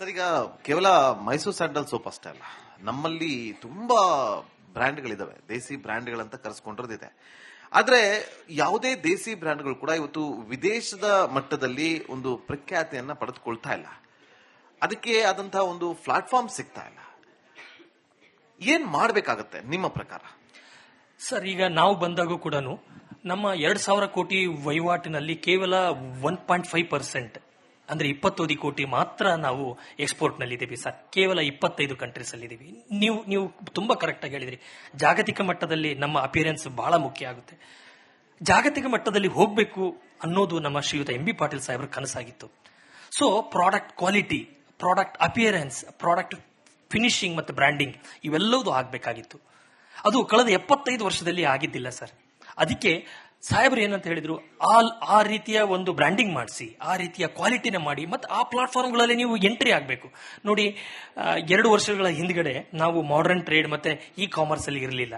Sir, ಈಗ ಕೇವಲ Mysuru sandal soap ಅಷ್ಟೇ ಅಲ್ಲ. ನಮ್ಮಲ್ಲಿ ತುಂಬಾ ಬ್ರ್ಯಾಂಡ್ಗಳಿದಾವೆ. ದೇಸಿ ಬ್ರ್ಯಾಂಡ್ಗಳಂತ ಕರೆಸ್ಕೊಂಡಿರೋದಿದೆ. ಆದ್ರೆ ಯಾವುದೇ ದೇಸಿ ಬ್ರ್ಯಾಂಡ್ಗಳು ಕೂಡ ಇವತ್ತು ವಿದೇಶದ ಮಟ್ಟದಲ್ಲಿ ಒಂದು ಪ್ರಖ್ಯಾತಿಯನ್ನ ಪಡೆದುಕೊಳ್ತಾ ಇಲ್ಲ. ಅದಕ್ಕೆ ಆದಂತಹ ಒಂದು ಪ್ಲಾಟ್ಫಾರ್ಮ್ ಸಿಗ್ತಾ ಇಲ್ಲ. ಏನ್ ಮಾಡ್ಬೇಕಾಗತ್ತೆ ನಿಮ್ಮ ಪ್ರಕಾರ? ಸರ್, ಈಗ ನಾವು ಬಂದಾಗೂ ಕೂಡ ನಮ್ಮ ಎರಡ್ ಸಾವಿರ ಕೋಟಿ ವಹಿವಾಟಿನಲ್ಲಿ ಕೇವಲ ಒನ್ ಪಾಯಿಂಟ್ ಫೈವ್ ಪರ್ಸೆಂಟ್ ಅಂದ್ರೆ ಇಪ್ಪತ್ತೈದು ಕೋಟಿ ಮಾತ್ರ ನಾವು ಎಕ್ಸ್ಪೋರ್ಟ್ನಲ್ಲಿ ಇದ್ದೀವಿ ಸರ್. ಕೇವಲ ಇಪ್ಪತ್ತೈದು ಕಂಟ್ರೀಸ್ ಅಲ್ಲಿ ಇದ್ದೀವಿ ನೀವು ನೀವು ತುಂಬಾ ಕರೆಕ್ಟ್ ಆಗಿ ಹೇಳಿದ್ರಿ. ಜಾಗತಿಕ ಮಟ್ಟದಲ್ಲಿ ನಮ್ಮ ಅಪಿಯರೆನ್ಸ್ ಬಹಳ ಮುಖ್ಯ ಆಗುತ್ತೆ. ಜಾಗತಿಕ ಮಟ್ಟದಲ್ಲಿ ಹೋಗಬೇಕು ಅನ್ನೋದು ನಮ್ಮ ಶ್ರೀಯುತ ಎಂ ಬಿ ಪಾಟೀಲ್ ಸಾಹೇಬ್ರ ಕನಸಾಗಿತ್ತು. So product quality product appearance product finishing ಮತ್ತು ಬ್ರ್ಯಾಂಡಿಂಗ್ ಇವೆಲ್ಲವೂ ಆಗಬೇಕಾಗಿತ್ತು. ಅದು ಕಳೆದ ಎಪ್ಪತ್ತೈದು ವರ್ಷದಲ್ಲಿ ಆಗಿದ್ದಿಲ್ಲ ಸರ್. ಅದಕ್ಕೆ ಸಾಹೇಬ್ರು ಏನಂತ ಹೇಳಿದ್ರು, ಆಲ್ ಆ ರೀತಿಯ ಒಂದು ಬ್ರ್ಯಾಂಡಿಂಗ್ ಮಾಡಿಸಿ, ಆ ರೀತಿಯ ಕ್ವಾಲಿಟಿನ ಮಾಡಿ, ಮತ್ತು ಆ ಪ್ಲಾಟ್ಫಾರ್ಮ್ಗಳಲ್ಲಿ ನೀವು ಎಂಟ್ರಿ ಆಗಬೇಕು. ನೋಡಿ ಎರಡು ವರ್ಷಗಳ ಹಿಂದ್ಗಡೆ ನಾವು ಮಾಡರ್ನ್ ಟ್ರೇಡ್ ಮತ್ತೆ ಇ ಕಾಮರ್ಸ್ ಅಲ್ಲಿ ಇರಲಿಲ್ಲ.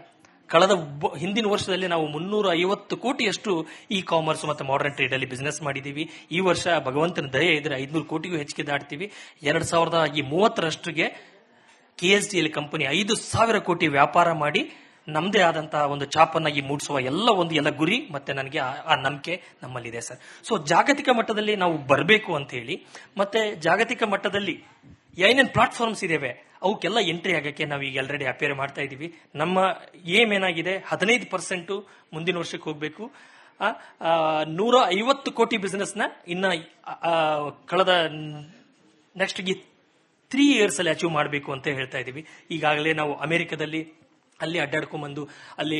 ಕಳೆದ ಹಿಂದಿನ ವರ್ಷದಲ್ಲಿ ನಾವು ಮುನ್ನೂರ ಐವತ್ತು ಕೋಟಿಯಷ್ಟು ಇ ಕಾಮರ್ಸ್ ಮತ್ತು ಮಾಡರ್ನ್ ಟ್ರೇಡ್ ಅಲ್ಲಿ ಬಿಸ್ನೆಸ್ ಮಾಡಿದೀವಿ. ಈ ವರ್ಷ ಭಗವಂತನ ದಯೆ ಇದ್ರೆ ಐದುನೂರು ಕೋಟಿಗೂ ಹೆಚ್ಚಿಗೆ ದಾಟ್ತೀವಿ. ಎರಡ್ ಸಾವಿರದ ಈ ಮೂವತ್ತರಷ್ಟಿಗೆ ಕೆ ಎಸ್ ಡಿ ಕಂಪನಿ ಐದು ಸಾವಿರ ಕೋಟಿ ವ್ಯಾಪಾರ ಮಾಡಿ ನಮ್ಮದೇ ಆದಂತಹ ಒಂದು ಚಾಪನ್ನಾಗಿ ಮೂಡಿಸುವ ಎಲ್ಲ ಒಂದು ಎಲ್ಲ ಗುರಿ ಮತ್ತೆ ನನಗೆ ಆ- ನಂಬಿಕೆ ನಮ್ಮಲ್ಲಿದೆ, ಸರ್. ಸೊ ಜಾಗತಿಕ ಮಟ್ಟದಲ್ಲಿ ನಾವು ಬರಬೇಕು ಅಂತ ಹೇಳಿ ಮತ್ತೆ ಜಾಗತಿಕ ಮಟ್ಟದಲ್ಲಿ ಏನೇನು ಪ್ಲಾಟ್ಫಾರ್ಮ್ಸ್ ಇದಾವೆ, ಅವಕ್ಕೆಲ್ಲ ಎಂಟ್ರಿ ಆಗಕ್ಕೆ ನಾವು ಈಗ ಆಲ್ರೆಡಿ ಅಪೇರ್ ಮಾಡ್ತಾ ಇದ್ದೀವಿ. ನಮ್ಮ ಏಮ್ ಏನಾಗಿದೆ, ಹದಿನೈದು ಪರ್ಸೆಂಟ್ ಮುಂದಿನ ವರ್ಷಕ್ಕೆ ಹೋಗಬೇಕು. ನೂರ ಐವತ್ತು ಕೋಟಿ ಬಿಸ್ನೆಸ್ನ ಇನ್ನ ಕಳೆದ ನೆಕ್ಸ್ಟ್ ತ್ರೀ ಇಯರ್ಸ್ ಅಲ್ಲಿ ಅಚೀವ್ ಮಾಡಬೇಕು ಅಂತ ಹೇಳ್ತಾ ಇದ್ದೀವಿ. ಈಗಾಗಲೇ ನಾವು ಅಮೆರಿಕದಲ್ಲಿ ಅಲ್ಲಿ ಅಡ್ಡಾಡ್ಕೊಂಡ್ಬಂದು, ಅಲ್ಲಿ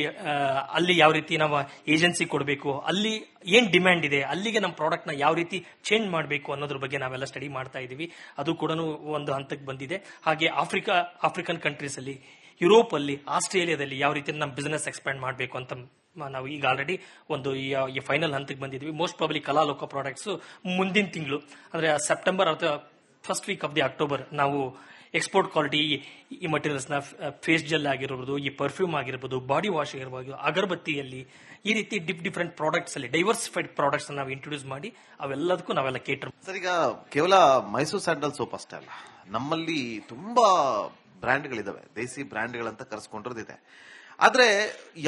ಅಲ್ಲಿ ಯಾವ ರೀತಿ ನಾವು ಏಜೆನ್ಸಿ ಕೊಡಬೇಕು, ಅಲ್ಲಿ ಏನ್ ಡಿಮ್ಯಾಂಡ್ ಇದೆ, ಅಲ್ಲಿಗೆ ನಮ್ಮ ಪ್ರಾಡಕ್ಟ್ನ ಯಾವ ರೀತಿ ಚೇಂಜ್ ಮಾಡಬೇಕು ಅನ್ನೋದ್ರ ಬಗ್ಗೆ ನಾವೆಲ್ಲ ಸ್ಟಡಿ ಮಾಡ್ತಾ ಇದೀವಿ ಅದು ಕೂಡ ಒಂದು ಹಂತಕ್ಕೆ ಬಂದಿದೆ. ಹಾಗೆ ಆಫ್ರಿಕಾ, ಆಫ್ರಿಕನ್ ಕಂಟ್ರೀಸ್ ಅಲ್ಲಿ ಯುರೋಪ್ ಅಲ್ಲಿ ಆಸ್ಟ್ರೇಲಿಯಾದಲ್ಲಿ ಯಾವ ರೀತಿ ನಮ್ಮ ಬಿಸ್ನೆಸ್ ಎಕ್ಸ್ಪ್ಯಾಂಡ್ ಮಾಡಬೇಕು ಅಂತ ನಾವು ಈಗ ಆಲ್ರೆಡಿ ಒಂದು ಈ- ಈ ಫೈನಲ್ ಹಂತಕ್ಕೆ ಬಂದಿದ್ವಿ ಮೋಸ್ಟ್ ಪ್ರಾಬ್ಲಿ ಕಲಾಲೋಕ ಪ್ರಾಡಕ್ಟ್ಸ್ ಮುಂದಿನ ತಿಂಗಳು, ಅಂದ್ರೆ ಸೆಪ್ಟೆಂಬರ್ ಅಥವಾ first week of the October ನಾವು ಎಕ್ಸ್ಪೋರ್ಟ್ ಕ್ವಾಲಿಟಿ ಈ ಮಟೀರಿಯಲ್ಸ್ನ ಫೇಸ್ ಜೆಲ್ ಆಗಿರ್ಬೋದು, ಈ ಪರ್ಫ್ಯೂಮ್ ಆಗಿರ್ಬೋದು ಬಾಡಿ ವಾಶ್ ಆಗಿರ್ಬೋದು, ಅಗರಬತ್ತಿಯಲ್ಲಿ ಈ ರೀತಿ ಡಿಫ್ ಡಿಫ್ರೆಂಟ್ ಪ್ರಾಡಕ್ಟ್ಸ್ ಅಲ್ಲಿ ಡೈವರ್ಸಿಫೈಡ್ ಪ್ರಾಡಕ್ಟ್ಸ್ ನಾವು ಇಂಟ್ರೊಡ್ಯೂಸ್ ಮಾಡಿ, ಅವೆಲ್ಲದಕ್ಕೂ ನಾವೆಲ್ಲ ಕೇಟರ್ ಸರ್, ಈಗ ಕೇವಲ ಮೈಸೂರು ಸ್ಯಾಂಡಲ್ ಸೋಪ್ ಅಷ್ಟೇ ಅಲ್ಲ, ನಮ್ಮಲ್ಲಿ ತುಂಬಾ ಬ್ರ್ಯಾಂಡ್ಗಳಿದಾವೆ, ದೇಸಿ ಬ್ರ್ಯಾಂಡ್ಗಳಂತ ಕರೆಸ್ಕೊಂಡಿರೋದಿದೆ. ಆದ್ರೆ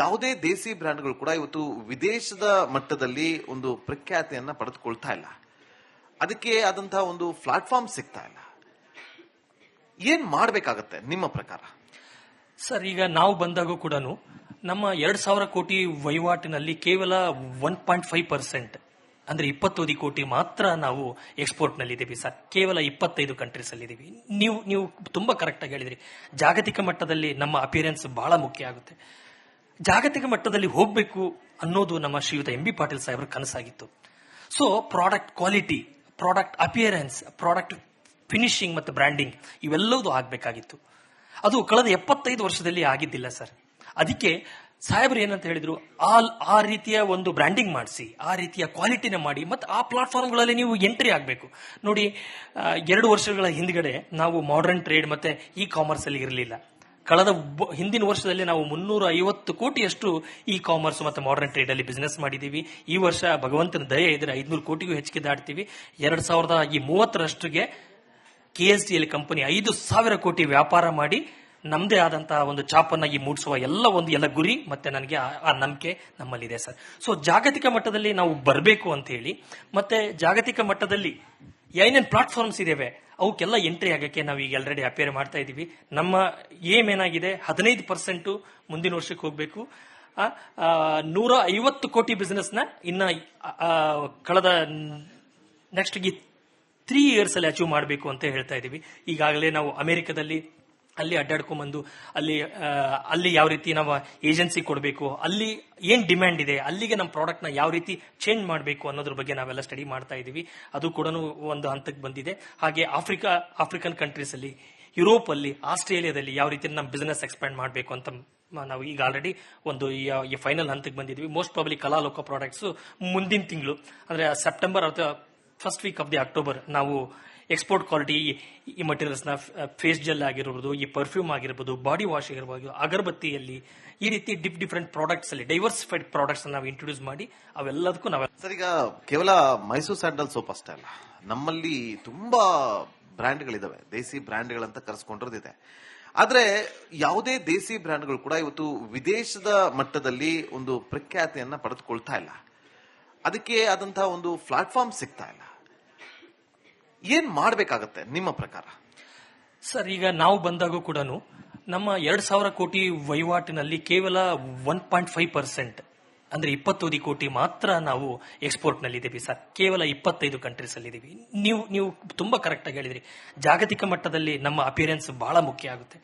ಯಾವುದೇ ದೇಸಿ ಬ್ರ್ಯಾಂಡ್ಗಳು ಕೂಡ ಇವತ್ತು ವಿದೇಶದ ಮಟ್ಟದಲ್ಲಿ ಒಂದು ಪ್ರಖ್ಯಾತಿಯನ್ನ ಪಡೆದುಕೊಳ್ತಾ ಇಲ್ಲ. ಅದಕ್ಕೆ ಆದಂತಹ ಒಂದು ಪ್ಲಾಟ್ಫಾರ್ಮ್ ಸಿಗ್ತಾ ಇಲ್ಲ. ಏನ್ ಮಾಡ್ಬೇಕಾಗತ್ತೆ ನಿಮ್ಮ ಪ್ರಕಾರ? ಸರ್, ಈಗ ನಾವು ಬಂದಾಗೂ ಕೂಡ ನಮ್ಮ ಎರಡ್ ಸಾವಿರ ಕೋಟಿ ವಹಿವಾಟಿನಲ್ಲಿ ಕೇವಲ ಒನ್ ಪಾಯಿಂಟ್ ಫೈವ್ ಪರ್ಸೆಂಟ್, ಅಂದ್ರೆ ಇಪ್ಪತ್ತೈದು ಕೋಟಿ ಮಾತ್ರ ನಾವು ಎಕ್ಸ್ಪೋರ್ಟ್ನಲ್ಲಿ ಇದ್ದೀವಿ ಸರ್. ಕೇವಲ ಇಪ್ಪತ್ತೈದು ಕಂಟ್ರೀಸ್ ಅಲ್ಲಿ ಇದೀವಿ ನೀವು ನೀವು ತುಂಬಾ ಕರೆಕ್ಟ್ ಆಗಿ ಹೇಳಿದ್ರಿ. ಜಾಗತಿಕ ಮಟ್ಟದಲ್ಲಿ ನಮ್ಮ ಅಪಿಯರೆನ್ಸ್ ಬಹಳ ಮುಖ್ಯ ಆಗುತ್ತೆ. ಜಾಗತಿಕ ಮಟ್ಟದಲ್ಲಿ ಹೋಗಬೇಕು ಅನ್ನೋದು ನಮ್ಮ ಶ್ರೀಯುತ ಎಂ ಬಿ ಪಾಟೀಲ್ ಸಾಹೇಬ್ರ ಕನಸಾಗಿತ್ತು. So product quality product appearance product finishing ಮತ್ತು ಬ್ರ್ಯಾಂಡಿಂಗ್ ಇವೆಲ್ಲವೂ ಆಗಬೇಕಾಗಿತ್ತು. ಅದು ಕಳೆದ ಎಪ್ಪತ್ತೈದು ವರ್ಷದಲ್ಲಿ ಆಗಿದ್ದಿಲ್ಲ ಸರ್. ಅದಕ್ಕೆ ಸಾಹೇಬ್ರು ಏನಂತ ಹೇಳಿದ್ರು, ಆ ಆ ರೀತಿಯ ಒಂದು ಬ್ರ್ಯಾಂಡಿಂಗ್ ಮಾಡಿಸಿ, ಆ ರೀತಿಯ ಕ್ವಾಲಿಟಿನ ಮಾಡಿ, ಮತ್ತು ಆ ಪ್ಲಾಟ್ಫಾರ್ಮ್ಗಳಲ್ಲಿ ನೀವು ಎಂಟ್ರಿ ಆಗಬೇಕು. ನೋಡಿ ಎರಡು ವರ್ಷಗಳ ಹಿಂದ್ಗಡೆ ನಾವು ಮಾಡರ್ನ್ ಟ್ರೇಡ್ ಮತ್ತು ಇ ಕಾಮರ್ಸ್ ಅಲ್ಲಿ ಇರಲಿಲ್ಲ. ಕಳೆದ ಹಿಂದಿನ ವರ್ಷದಲ್ಲಿ ನಾವು ಮುನ್ನೂರ ಐವತ್ತು ಕೋಟಿಯಷ್ಟು ಇ ಕಾಮರ್ಸ್ ಮತ್ತು ಮಾಡರ್ನ್ ಟ್ರೇಡ್ ಅಲ್ಲಿ ಬಿಸ್ನೆಸ್ ಮಾಡಿದ್ದೀವಿ ಈ ವರ್ಷ ಭಗವಂತನ ದಯೆ ಇದ್ರೆ ಐದುನೂರು ಕೋಟಿಗೂ ಹೆಚ್ಚಿಗೆ ದಾಟ್ತೀವಿ. ಎರಡು ಸಾವಿರದ ಈ ಮೂವತ್ತರಷ್ಟಿಗೆ K S D L company ಐದು ಸಾವಿರ ಕೋಟಿ ವ್ಯಾಪಾರ ಮಾಡಿ ನಮ್ಮದೇ ಆದಂತಹ ಒಂದು ಚಾಪನ್ನಾಗಿ ಮೂಡಿಸುವ ಎಲ್ಲ ಒಂದು ಎಲ್ಲ ಗುರಿ ಮತ್ತೆ ನನಗೆ ಆ- ನಂಬಿಕೆ ನಮ್ಮಲ್ಲಿದೆ ಸರ್. ಸೊ ಜಾಗತಿಕ ಮಟ್ಟದಲ್ಲಿ ನಾವು ಬರಬೇಕು ಅಂತ ಹೇಳಿ, ಮತ್ತೆ ಜಾಗತಿಕ ಮಟ್ಟದಲ್ಲಿ ಏನೇನು ಪ್ಲಾಟ್ಫಾರ್ಮ್ಸ್ ಇದಾವೆ, ಅವಕ್ಕೆಲ್ಲ ಎಂಟ್ರಿ ಆಗಕ್ಕೆ ನಾವು ಈಗ ಆಲ್ರೆಡಿ ಅಪೇರ್ ಮಾಡ್ತಾ ಇದೀವಿ. ನಮ್ಮ ಏಮ್ ಏನಾಗಿದೆ, ಹದಿನೈದು ಪರ್ಸೆಂಟ್ ಮುಂದಿನ ವರ್ಷಕ್ಕೆ ಹೋಗಬೇಕು. ನೂರ ಐವತ್ತು ಕೋಟಿ ಬಿಸ್ನೆಸ್ನ ಇನ್ನ ಕಳೆದ ನೆಕ್ಸ್ಟ್ ತ್ರೀ ಇಯರ್ಸ್ ಅಲ್ಲಿ ಅಚೀವ್ ಮಾಡಬೇಕು ಅಂತ ಹೇಳ್ತಾ ಇದೀವಿ ಈಗಾಗಲೇ ನಾವು ಅಮೆರಿಕದಲ್ಲಿ ಅಲ್ಲಿ ಅಡ್ಡಾಡ್ಕೊಂಡ್ಬಂದು ಅಲ್ಲಿ ಅಲ್ಲಿ ಯಾವ ರೀತಿ ನಾವು ಏಜೆನ್ಸಿ ಕೊಡಬೇಕು, ಅಲ್ಲಿ ಏನ್ ಡಿಮ್ಯಾಂಡ್ ಇದೆ, ಅಲ್ಲಿಗೆ ನಮ್ಮ ಪ್ರಾಡಕ್ಟ್ನ ಯಾವ ರೀತಿ ಚೇಂಜ್ ಮಾಡಬೇಕು ಅನ್ನೋದ್ರ ಬಗ್ಗೆ ನಾವೆಲ್ಲ ಸ್ಟಡಿ ಮಾಡ್ತಾ ಇದೀವಿ ಅದು ಕೂಡ ಒಂದು ಹಂತಕ್ಕೆ ಬಂದಿದೆ. ಹಾಗೆ ಆಫ್ರಿಕಾ ಆಫ್ರಿಕನ್ ಕಂಟ್ರೀಸ್ ಅಲ್ಲಿ ಯುರೋಪ್ ಅಲ್ಲಿ, ಆಸ್ಟ್ರೇಲಿಯಾದಲ್ಲಿ ಯಾವ ರೀತಿ ನಮ್ಮ ಬಿಸ್ನೆಸ್ ಎಕ್ಸ್ಪ್ಯಾಂಡ್ ಮಾಡಬೇಕು ಅಂತ ನಾವು ಈಗ ಆಲ್ರೆಡಿ ಒಂದು ಈ- ಫೈನಲ್ ಹಂತಕ್ಕೆ ಬಂದಿದ್ವಿ ಮೋಸ್ಟ್ ಪ್ರಾಬ್ಲಿ ಕಲಾಲೋಕ ಪ್ರಾಡಕ್ಟ್ಸ್ ಮುಂದಿನ ತಿಂಗಳು, ಅಂದ್ರೆ ಸೆಪ್ಟೆಂಬರ್ ಅಥವಾ first week of the October ನಾವು ಎಕ್ಸ್ಪೋರ್ಟ್ ಕ್ವಾಲಿಟಿ ಈ ಮಟೀರಿಯಲ್ಸ್ನ ಫೇಸ್ ಜೆಲ್ ಆಗಿರ್ಬೋದು, ಈ ಪರ್ಫ್ಯೂಮ್ ಆಗಿರ್ಬೋದು ಬಾಡಿ ವಾಶ್ ಆಗಿರ್ಬೋದು, ಅಗರಬತ್ತಿಯಲ್ಲಿ ಈ ರೀತಿ ಡಿಫ್ ಡಿಫ್ರೆಂಟ್ ಪ್ರಾಡಕ್ಟ್ಸ್ ಅಲ್ಲಿ ಡೈವರ್ಸಿಫೈಡ್ ಪ್ರಾಡಕ್ಟ್ಸ್ ನಾವು ಇಂಟ್ರೊಡ್ಯೂಸ್ ಮಾಡಿ, ಅವೆಲ್ಲದಕ್ಕೂ ನಾವು ಸರ್, ಈಗ ಕೇವಲ ಮೈಸೂರು ಸ್ಯಾಂಡಲ್ ಸೋಪ್ ಅಷ್ಟೇ ಅಲ್ಲ, ನಮ್ಮಲ್ಲಿ ತುಂಬಾ ಬ್ರ್ಯಾಂಡ್ಗಳಿದಾವೆ, ದೇಸಿ ಬ್ರ್ಯಾಂಡ್ಗಳಂತ ಕರೆಸ್ಕೊಂಡಿರೋದಿದೆ. ಆದ್ರೆ ಯಾವುದೇ ದೇಸಿ ಬ್ರ್ಯಾಂಡ್ಗಳು ಕೂಡ ಇವತ್ತು ವಿದೇಶದ ಮಟ್ಟದಲ್ಲಿ ಒಂದು ಪ್ರಖ್ಯಾತಿಯನ್ನ ಪಡೆದುಕೊಳ್ತಾ ಇಲ್ಲ. ಅದಕ್ಕೆ ಆದಂತಹ ಒಂದು ಪ್ಲಾಟ್ಫಾರ್ಮ್ ಸಿಗ್ತಾ ಇಲ್ಲ. ಏನ್ ಮಾಡ್ಬೇಕಾಗತ್ತೆ ನಿಮ್ಮ ಪ್ರಕಾರ? ಸರ್, ಈಗ ನಾವು ಬಂದಾಗೂ ಕೂಡ ನಮ್ಮ ಎರಡ್ ಸಾವಿರ ಕೋಟಿ ವಹಿವಾಟಿನಲ್ಲಿ ಕೇವಲ ಒನ್ ಪಾಯಿಂಟ್ ಫೈವ್ ಪರ್ಸೆಂಟ್, ಅಂದ್ರೆ ಇಪ್ಪತ್ತೈದು ಕೋಟಿ ಮಾತ್ರ ನಾವು ಎಕ್ಸ್ಪೋರ್ಟ್ನಲ್ಲಿ ಇದ್ದೀವಿ ಸರ್. ಕೇವಲ ಇಪ್ಪತ್ತೈದು ಕಂಟ್ರೀಸ್ ಅಲ್ಲಿ ಇದೀವಿ ನೀವು ನೀವು ತುಂಬಾ ಕರೆಕ್ಟ್ ಆಗಿ ಹೇಳಿದ್ರಿ. ಜಾಗತಿಕ ಮಟ್ಟದಲ್ಲಿ ನಮ್ಮ ಅಪಿಯರೆನ್ಸ್ ಬಹಳ ಮುಖ್ಯ ಆಗುತ್ತೆ.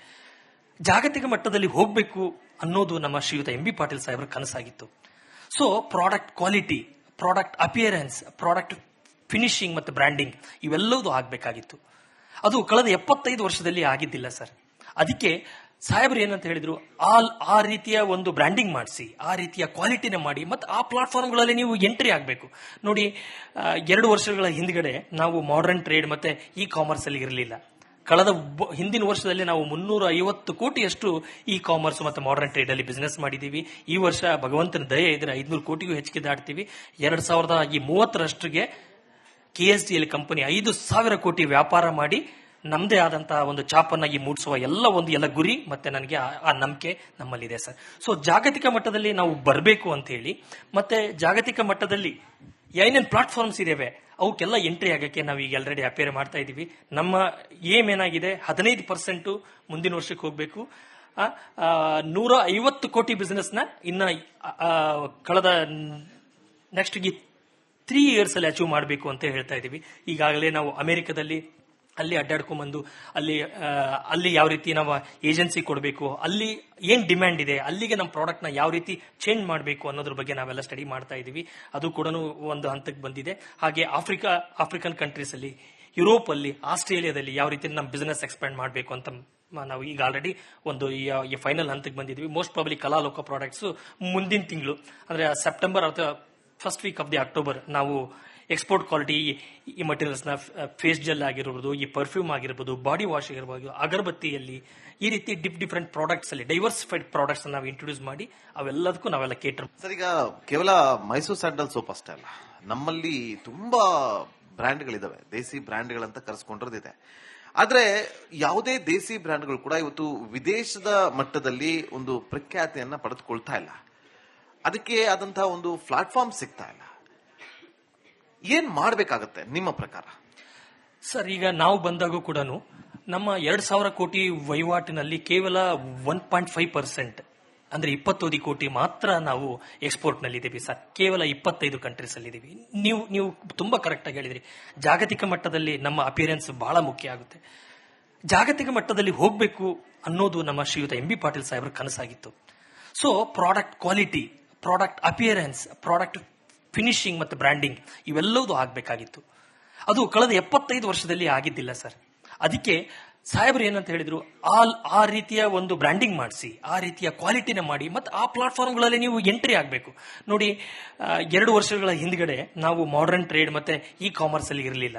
ಜಾಗತಿಕ ಮಟ್ಟದಲ್ಲಿ ಹೋಗಬೇಕು ಅನ್ನೋದು ನಮ್ಮ ಶ್ರೀಯುತ ಎಂ ಬಿ ಪಾಟೀಲ್ ಸಾಹೇಬ್ರ ಕನಸಾಗಿತ್ತು. So product quality product appearance product finishing ಮತ್ತು ಬ್ರ್ಯಾಂಡಿಂಗ್ ಇವೆಲ್ಲವೂ ಆಗಬೇಕಾಗಿತ್ತು. ಅದು ಕಳೆದ ಎಪ್ಪತ್ತೈದು ವರ್ಷದಲ್ಲಿ ಆಗಿದ್ದಿಲ್ಲ ಸರ್. ಅದಕ್ಕೆ ಸಾಹೇಬ್ರು ಏನಂತ ಹೇಳಿದ್ರು, ಆಲ್, ಆ ರೀತಿಯ ಒಂದು ಬ್ರ್ಯಾಂಡಿಂಗ್ ಮಾಡಿಸಿ, ಆ ರೀತಿಯ ಕ್ವಾಲಿಟಿನೇ ಮಾಡಿ ಮತ್ತು ಆ ಪ್ಲಾಟ್ಫಾರ್ಮ್ಗಳಲ್ಲಿ ನೀವು ಎಂಟ್ರಿ ಆಗಬೇಕು. ನೋಡಿ ಎರಡು ವರ್ಷಗಳ ಹಿಂದ್ಗಡೆ ನಾವು ಮಾಡರ್ನ್ ಟ್ರೇಡ್ ಮತ್ತು ಇ ಕಾಮರ್ಸಲ್ಲಿ ಇರಲಿಲ್ಲ. ಕಳೆದ ಹಿಂದಿನ ವರ್ಷದಲ್ಲಿ ನಾವು ಮುನ್ನೂರ ಐವತ್ತು ಕೋಟಿಯಷ್ಟು ಇ ಕಾಮರ್ಸ್ ಮತ್ತು ಮಾಡರ್ನ್ ಟ್ರೇಡ್ ಅಲ್ಲಿ ಬಿಸ್ನೆಸ್ ಮಾಡಿದೀವಿ. ಈ ವರ್ಷ ಭಗವಂತನ ದಯೆ ಇದ್ರೆ ಐದ್ನೂರು ಕೋಟಿಗೂ ಹೆಚ್ಚಿಗೆ ದಾಟ್ತೀವಿ. ಎರಡ್ ಸಾವಿರದ ಈ ಮೂವತ್ತರಷ್ಟಿಗೆ K S D L company ಐದು ಸಾವಿರ ಕೋಟಿ ವ್ಯಾಪಾರ ಮಾಡಿ ನಮ್ಮದೇ ಆದಂತಹ ಒಂದು ಚಾಪನ್ನಾಗಿ ಮೂಡಿಸುವ ಎಲ್ಲ ಒಂದು ಎಲ್ಲ ಗುರಿ ಮತ್ತೆ ನನಗೆ ಆ- ಆ ನಂಬಿಕೆ ನಮ್ಮಲ್ಲಿದೆ ಸರ್. ಸೊ ಜಾಗತಿಕ ಮಟ್ಟದಲ್ಲಿ ನಾವು ಬರಬೇಕು ಅಂತ ಹೇಳಿ, ಮತ್ತೆ ಜಾಗತಿಕ ಮಟ್ಟದಲ್ಲಿ ಏನೇನು ಪ್ಲಾಟ್ಫಾರ್ಮ್ಸ್ ಇದಾವೆ? ಅವಕ್ಕೆಲ್ಲ ಎಂಟ್ರಿ ಆಗಕ್ಕೆ ನಾವು ಈಗ ಆಲ್ರೆಡಿ ಅಪೇರ್ ಮಾಡ್ತಾ ಇದೀವಿ ನಮ್ಮ ಏಮ್ ಏನಾಗಿದೆ? ಹದಿನೈದು ಪರ್ಸೆಂಟ್ ಮುಂದಿನ ವರ್ಷಕ್ಕೆ ಹೋಗಬೇಕು. ನೂರ ಐವತ್ತು ಕೋಟಿ ಬಿಸ್ನೆಸ್ನ ಇನ್ನ ಕಳೆದ ನೆಕ್ಸ್ಟ್ ತ್ರೀ ಇಯರ್ಸ್ ಅಲ್ಲಿ ಅಚೀವ್ ಮಾಡಬೇಕು ಅಂತ ಹೇಳ್ತಾ ಇದೀವಿ ಈಗಾಗಲೇ ನಾವು ಅಮೆರಿಕದಲ್ಲಿ ಅಲ್ಲಿ ಅಡ್ಡಾಡ್ಕೊಂಡ್ಬಂದು ಅಲ್ಲಿ ಅಲ್ಲಿ ಯಾವ ರೀತಿ ನಾವು ಏಜೆನ್ಸಿ ಕೊಡಬೇಕು, ಅಲ್ಲಿ ಏನ್ ಡಿಮ್ಯಾಂಡ್ ಇದೆ, ಅಲ್ಲಿಗೆ ನಮ್ಮ ಪ್ರಾಡಕ್ಟ್ನ ಯಾವ ರೀತಿ ಚೇಂಜ್ ಮಾಡಬೇಕು ಅನ್ನೋದ್ರ ಬಗ್ಗೆ ನಾವೆಲ್ಲ ಸ್ಟಡಿ ಮಾಡ್ತಾ ಇದೀವಿ ಅದು ಕೂಡ ಒಂದು ಹಂತಕ್ಕೆ ಬಂದಿದೆ. ಹಾಗೆ ಆಫ್ರಿಕಾ, ಆಫ್ರಿಕನ್ ಕಂಟ್ರೀಸ್ ಅಲ್ಲಿ, ಯುರೋಪ್ ಅಲ್ಲಿ, ಆಸ್ಟ್ರೇಲಿಯಾದಲ್ಲಿ ಯಾವ ರೀತಿ ನಮ್ಮ ಬಿಸ್ನೆಸ್ ಎಕ್ಸ್ಪ್ಯಾಂಡ್ ಮಾಡಬೇಕು ಅಂತ ನಾವು ಈಗ ಆಲ್ರೆಡಿ ಒಂದು ಈ ಫೈನಲ್ ಹಂತಕ್ಕೆ ಬಂದಿದ್ವಿ ಮೋಸ್ಟ್ ಪ್ರಾಬ್ಲಿ ಕಲಾಲೋಕ ಪ್ರಾಡಕ್ಟ್ಸ್ ಮುಂದಿನ ತಿಂಗಳು, ಅಂದ್ರೆ ಸೆಪ್ಟೆಂಬರ್ ಅಥವಾ first week of the October ನಾವು ಎಕ್ಸ್ಪೋರ್ಟ್ ಕ್ವಾಲಿಟಿ ಈ ಮಟೀರಿಯಲ್ಸ್ನ ಫೇಸ್ ಜೆಲ್ ಆಗಿರ್ಬೋದು, ಈ ಪರ್ಫ್ಯೂಮ್ ಆಗಿರ್ಬೋದು ಬಾಡಿ ವಾಶ್ ಆಗಿರ್ಬೋದು, ಅಗರಬತ್ತಿಯಲ್ಲಿ ಈ ರೀತಿ ಡಿಫ್ ಡಿಫ್ರೆಂಟ್ ಪ್ರಾಡಕ್ಟ್ಸ್ ಅಲ್ಲಿ ಡೈವರ್ಸಿಫೈಡ್ ಪ್ರಾಡಕ್ಟ್ಸ್ ನಾವು ಇಂಟ್ರೊಡ್ಯೂಸ್ ಮಾಡಿ, ಅವೆಲ್ಲದಕ್ಕೂ ನಾವೆಲ್ಲ ಕೇಟರ್ ಸರ್, ಈಗ ಕೇವಲ ಮೈಸೂರು ಸ್ಯಾಂಡಲ್ ಸೋಪ್ ಅಷ್ಟೇ ಅಲ್ಲ, ನಮ್ಮಲ್ಲಿ ತುಂಬಾ ಬ್ರ್ಯಾಂಡ್ಗಳಿದಾವೆ, ದೇಸಿ ಬ್ರ್ಯಾಂಡ್ಗಳಂತ ಕರೆಸ್ಕೊಂಡಿರೋದಿದೆ. ಆದ್ರೆ ಯಾವುದೇ ದೇಸಿ ಬ್ರ್ಯಾಂಡ್ಗಳು ಕೂಡ ಇವತ್ತು ವಿದೇಶದ ಮಟ್ಟದಲ್ಲಿ ಒಂದು ಪ್ರಖ್ಯಾತಿಯನ್ನ ಪಡೆದುಕೊಳ್ತಾ ಇಲ್ಲ. ಅದಕ್ಕೆ ಆದಂತಹ ಒಂದು ಪ್ಲಾಟ್ಫಾರ್ಮ್ ಸಿಗ್ತಾ ಇಲ್ಲ. ಏನ್ ಮಾಡ್ಬೇಕಾಗತ್ತೆ ನಿಮ್ಮ ಪ್ರಕಾರ? ಸರ್, ಈಗ ನಾವು ಬಂದಾಗೂ ಕೂಡ ನಮ್ಮ ಎರಡ್ ಸಾವಿರ ಕೋಟಿ ವಹಿವಾಟಿನಲ್ಲಿ ಕೇವಲ ಒನ್ ಪಾಯಿಂಟ್ ಫೈವ್ ಪರ್ಸೆಂಟ್ ಅಂದ್ರೆ ಇಪ್ಪತ್ತೈದು ಕೋಟಿ ಮಾತ್ರ ನಾವು ಎಕ್ಸ್ಪೋರ್ಟ್ನಲ್ಲಿ ಇದೀವಿ ಸರ್. ಕೇವಲ ಇಪ್ಪತ್ತೈದು ಕಂಟ್ರೀಸ್ ಅಲ್ಲಿ ಇದೀವಿ ನೀವು ನೀವು ತುಂಬಾ ಕರೆಕ್ಟ್ ಆಗಿ ಹೇಳಿದ್ರಿ. ಜಾಗತಿಕ ಮಟ್ಟದಲ್ಲಿ ನಮ್ಮ ಅಪಿಯರೆನ್ಸ್ ಬಹಳ ಮುಖ್ಯ ಆಗುತ್ತೆ. ಜಾಗತಿಕ ಮಟ್ಟದಲ್ಲಿ ಹೋಗಬೇಕು ಅನ್ನೋದು ನಮ್ಮ ಶ್ರೀಯುತ ಎಂ ಬಿ ಪಾಟೀಲ್ ಸಾಹೇಬ್ರ ಕನಸಾಗಿತ್ತು. So product quality product appearance product finishing ಮತ್ತು ಬ್ರ್ಯಾಂಡಿಂಗ್ ಇವೆಲ್ಲವೂ ಆಗಬೇಕಾಗಿತ್ತು. ಅದು ಕಳೆದ ಎಪ್ಪತ್ತೈದು ವರ್ಷದಲ್ಲಿ ಆಗಿದ್ದಿಲ್ಲ ಸರ್. ಅದಕ್ಕೆ ಸಾಹೇಬ್ರು ಏನಂತ ಹೇಳಿದ್ರು ಆ ಆ ರೀತಿಯ ಒಂದು ಬ್ರ್ಯಾಂಡಿಂಗ್ ಮಾಡಿಸಿ, ಆ ರೀತಿಯ ಕ್ವಾಲಿಟಿನ ಮಾಡಿ, ಮತ್ತು ಆ ಪ್ಲಾಟ್ಫಾರ್ಮ್ಗಳಲ್ಲಿ ನೀವು ಎಂಟ್ರಿ ಆಗಬೇಕು. ನೋಡಿ ಎರಡು ವರ್ಷಗಳ ಹಿಂದ್ಗಡೆ ನಾವು ಮಾಡರ್ನ್ ಟ್ರೇಡ್ ಮತ್ತು ಇ ಕಾಮರ್ಸ್ ಅಲ್ಲಿ ಇರಲಿಲ್ಲ.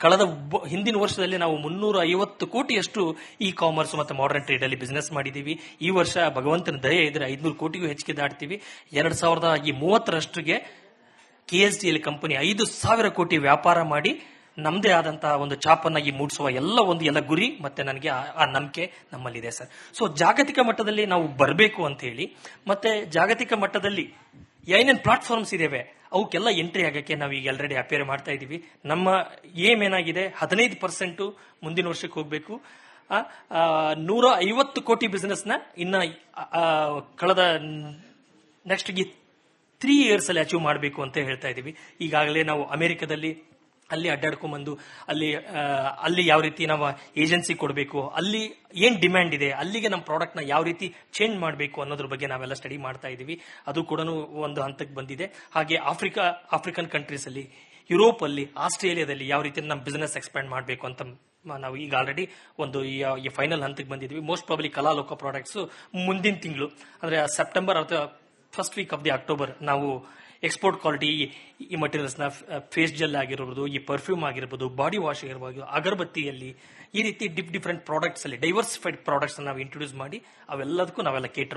ಕಳೆದ ಹಿಂದಿನ ವರ್ಷದಲ್ಲಿ ನಾವು ಮುನ್ನೂರ ಐವತ್ತು ಕೋಟಿಯಷ್ಟು ಇ ಕಾಮರ್ಸ್ ಮತ್ತು ಮಾಡರ್ನ್ ಟ್ರೇಡ್ ಅಲ್ಲಿ ಬಿಸ್ನೆಸ್ ಮಾಡಿದ್ದೀವಿ ಈ ವರ್ಷ ಭಗವಂತನ ದಯೆ ಇದ್ರೆ ಐದುನೂರು ಕೋಟಿಗೂ ಹೆಚ್ಚಿಗೆ ದಾಟ್ತೀವಿ. ಎರಡು ಸಾವಿರದ ಈ ಮೂವತ್ತರಷ್ಟಿಗೆ K S D L company ಐದು ಸಾವಿರ ಕೋಟಿ ವ್ಯಾಪಾರ ಮಾಡಿ ನಮ್ಮದೇ ಆದಂತಹ ಒಂದು ಚಾಪನ್ನಾಗಿ ಮೂಡಿಸುವ ಎಲ್ಲ ಒಂದು ಎಲ್ಲ ಗುರಿ ಮತ್ತೆ ನನಗೆ ಆ- ನಂಬಿಕೆ ನಮ್ಮಲ್ಲಿದೆ ಸರ್. ಸೊ ಜಾಗತಿಕ ಮಟ್ಟದಲ್ಲಿ ನಾವು ಬರಬೇಕು ಅಂತ ಹೇಳಿ, ಮತ್ತೆ ಜಾಗತಿಕ ಮಟ್ಟದಲ್ಲಿ ಏನೇನು ಪ್ಲಾಟ್ಫಾರ್ಮ್ಸ್ ಇದಾವೆ, ಅವಕ್ಕೆಲ್ಲ ಎಂಟ್ರಿ ಆಗಕ್ಕೆ ನಾವು ಈಗ ಆಲ್ರೆಡಿ ಅಪೇರ್ ಮಾಡ್ತಾ ಇದೀವಿ. ನಮ್ಮ ಏಮ್ ಏನಾಗಿದೆ, ಹದಿನೈದು ಪರ್ಸೆಂಟ್ ಮುಂದಿನ ವರ್ಷಕ್ಕೆ ಹೋಗಬೇಕು. ನೂರ ಐವತ್ತು ಕೋಟಿ ಬಿಸ್ನೆಸ್ನ ಇನ್ನ ಕಳೆದ ನೆಕ್ಸ್ಟ್ ತ್ರೀ ಇಯರ್ಸ್ ಅಲ್ಲಿ ಅಚೀವ್ ಮಾಡಬೇಕು ಅಂತ ಹೇಳ್ತಾ ಇದೀವಿ ಈಗಾಗಲೇ ನಾವು ಅಮೆರಿಕದಲ್ಲಿ ಅಲ್ಲಿ ಅಡ್ಡಾಡ್ಕೊಂಡ್ಬಂದು ಅಲ್ಲಿ ಅಲ್ಲಿ ಯಾವ ರೀತಿ ನಾವು ಏಜೆನ್ಸಿ ಕೊಡಬೇಕು, ಅಲ್ಲಿ ಏನ್ ಡಿಮ್ಯಾಂಡ್ ಇದೆ, ಅಲ್ಲಿಗೆ ನಮ್ಮ ಪ್ರಾಡಕ್ಟ್ನ ಯಾವ ರೀತಿ ಚೇಂಜ್ ಮಾಡಬೇಕು ಅನ್ನೋದ್ರ ಬಗ್ಗೆ ನಾವೆಲ್ಲ ಸ್ಟಡಿ ಮಾಡ್ತಾ ಇದೀವಿ ಅದು ಕೂಡ ಒಂದು ಹಂತಕ್ಕೆ ಬಂದಿದೆ. ಹಾಗೆ ಆಫ್ರಿಕಾ ಆಫ್ರಿಕನ್ ಕಂಟ್ರೀಸ್ ಅಲ್ಲಿ ಯುರೋಪ್ ಅಲ್ಲಿ, ಆಸ್ಟ್ರೇಲಿಯಾದಲ್ಲಿ ಯಾವ ರೀತಿ ನಮ್ಮ ಬಿಸ್ನೆಸ್ ಎಕ್ಸ್ಪ್ಯಾಂಡ್ ಮಾಡಬೇಕು ಅಂತ ನಾವು ಈಗ ಆಲ್ರೆಡಿ ಒಂದು ಈ- ಫೈನಲ್ ಹಂತಕ್ಕೆ ಬಂದಿದ್ವಿ ಮೋಸ್ಟ್ ಪ್ರಾಬ್ಲಿ ಕಲಾಲೋಕ ಪ್ರಾಡಕ್ಟ್ಸ್ ಮುಂದಿನ ತಿಂಗಳು, ಅಂದ್ರೆ ಸೆಪ್ಟೆಂಬರ್ ಅಥವಾ first week of the October ನಾವು ಎಕ್ಸ್ಪೋರ್ಟ್ ಕ್ವಾಲಿಟಿ ಈ ಮಟೀರಿಯಲ್ಸ್ನ ಫೇಸ್ ಜೆಲ್ ಆಗಿರ್ಬೋದು, ಈ ಪರ್ಫ್ಯೂಮ್ ಆಗಿರ್ಬೋದು ಬಾಡಿ ವಾಶ್ ಆಗಿರ್ಬೋದು, ಅಗರಬತ್ತಿಯಲ್ಲಿ ಈ ರೀತಿ ಡಿಫ್ ಡಿಫ್ರೆಂಟ್ ಪ್ರಾಡಕ್ಟ್ಸ್ ಅಲ್ಲಿ ಡೈವರ್ಸಿಫೈಡ್ ಪ್ರಾಡಕ್ಟ್ಸ್ ನಾವು ಇಂಟ್ರೊಡ್ಯೂಸ್ ಮಾಡಿ, ಅವೆಲ್ಲದಕ್ಕೂ ನಾವೆಲ್ಲ ಕೇಟರ್